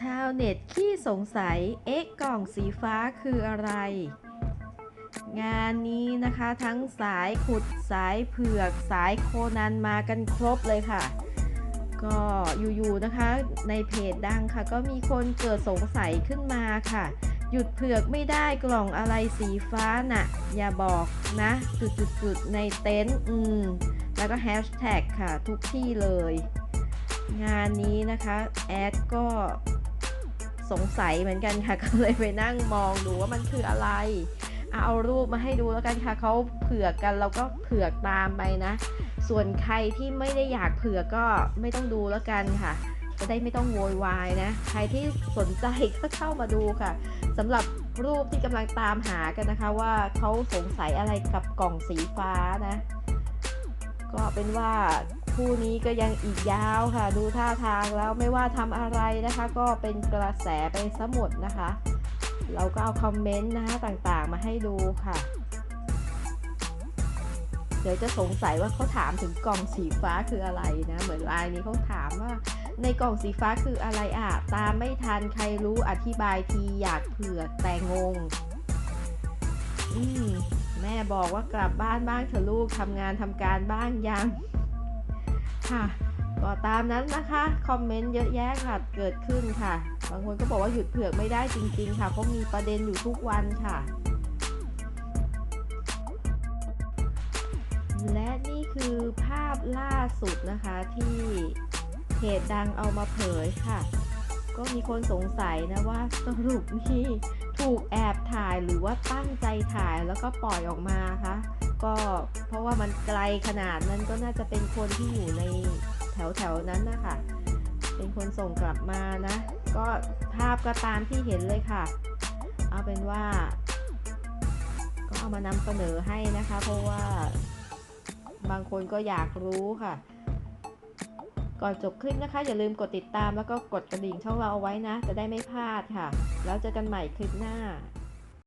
ชาวเน็ตขี้สงสัย เอ๊ะ กล่องสีฟ้าคืออะไร งานนี้นะคะทั้งสายขุดสายเผือกสายโคนันมากันครบเลยค่ะ ก็อยู่ๆนะคะในเพจดังค่ะ ก็มีคนเกิดสงสัยขึ้นมาค่ะ หยุดเผือกไม่ได้กล่องอะไรสีฟ้าน่ะ อย่าบอกนะจุดๆๆในเต็นท์อืม แล้วก็แฮชแท็กค่ะ ทุกที่เลยงานนี้นะคะ แอดก็ สงสัยเหมือนกันค่ะ ก็เลยไปนั่งมองดูว่ามันคืออะไร เอารูปมาให้ดูแล้วกันค่ะเขาเผือกกันเราก็เผือกตามไปนะ ส่วนใครที่ไม่ได้อยากเผือกก็ไม่ต้องดูแล้วกันค่ะ จะได้ไม่ต้องโวยวายนะ ใครที่สนใจก็เข้ามาดูค่ะสำหรับรูปที่กำลังตามหากันนะคะ ว่าเขาสงสัยอะไรกับกล่องสีฟ้านะ ก็เป็นว่า คู่นี้ก็ยังอีกยาวค่ะ ดูท่าทางแล้วไม่ว่าทำอะไรนะคะ ก็เป็นกระแสไปซะหมดนะคะ เราก็เอาคอมเมนต์นะคะต่างๆมาให้ดูค่ะ เดี๋ยวจะสงสัยว่าเขาถามถึงกล่องสีฟ้าคืออะไรนะ เหมือนไลน์นี้เขาถามว่าในกล่องสีฟ้าคืออะไรอะ ตามไม่ทันใครรู้อธิบายทีอยากเผื่อแต่งง อืมแม่บอกว่ากลับบ้านบ้างเถอะลูกทำงานทำการบ้างยัง ค่ะ ก็ตามนั้นนะคะ คอมเมนต์เยอะแยะค่ะ เกิดขึ้นค่ะ บางคนก็บอกว่าหยุดเผือกไม่ได้จริง ๆ ค่ะ เพราะมีประเด็นอยู่ทุกวันค่ะ และนี่คือภาพล่าสุดนะคะที่เพจดังเอามาเผยค่ะ ก็มีคนสงสัยนะว่าสรุปนี่ถูกแอบถ่ายหรือว่าตั้งใจถ่ายแล้วก็ปล่อยออกมาคะ ก็เพราะว่ามันไกลขนาดนั้นก็น่าจะเป็นคนที่อยู่ในแถวแถวนั้นนะคะ เป็นคนส่งกลับมานะ ก็ภาพก็ตามที่เห็นเลยค่ะ เอาเป็นว่า ก็เอามานำเสนอให้นะคะ เพราะว่าบางคนก็อยากรู้ค่ะ ก่อนจบคลิปนะคะ อย่าลืมกดติดตามแล้วก็กดกระดิ่งช่องเราเอาไว้นะ จะได้ไม่พลาดค่ะ แล้วเจอกันใหม่คลิปหน้า